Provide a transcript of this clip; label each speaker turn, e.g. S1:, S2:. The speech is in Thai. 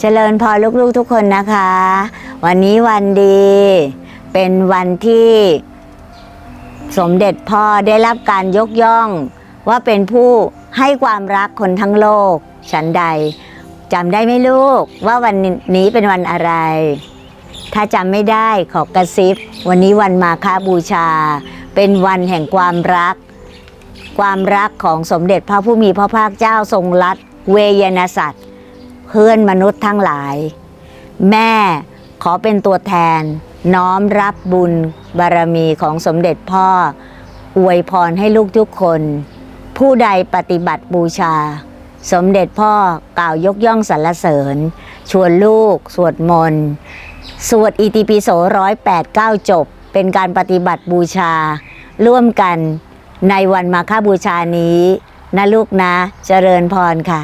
S1: เจริญพรลูกๆทุกคนนะคะ วันนี้วันดี เป็นวันที่สมเด็จพ่อได้รับการยกย่อง ว่าเป็นผู้ให้ความรักคนทั้งโลก ฉันใดจำได้ไหมลูก ว่าวันนี้เป็นวันอะไร ถ้าจำไม่ได้ขอกระซิบ วันนี้วันมาฆบูชา เป็นวันแห่งความรัก ความรักของสมเด็จพระผู้มีพระภาคเจ้าทรงรัตเวยนสัตว์ เพื่อนมนุษย์ทั้งหลาย แม่ขอเป็นตัวแทน น้อมรับบุญบารมีของสมเด็จพ่อ อวยพรให้ลูกทุกคน ผู้ใดปฏิบัติบูชา สมเด็จพ่อกล่าวยกย่องสรรเสริญ ชวนลูก สวดมนต์สวดอิติปิโสร้อยแปดเก้าจบ เป็นการปฏิบัติบูชา ร่วมกันในวันมาฆบูชานี้ นะลูกนะ เจริญพรค่ะ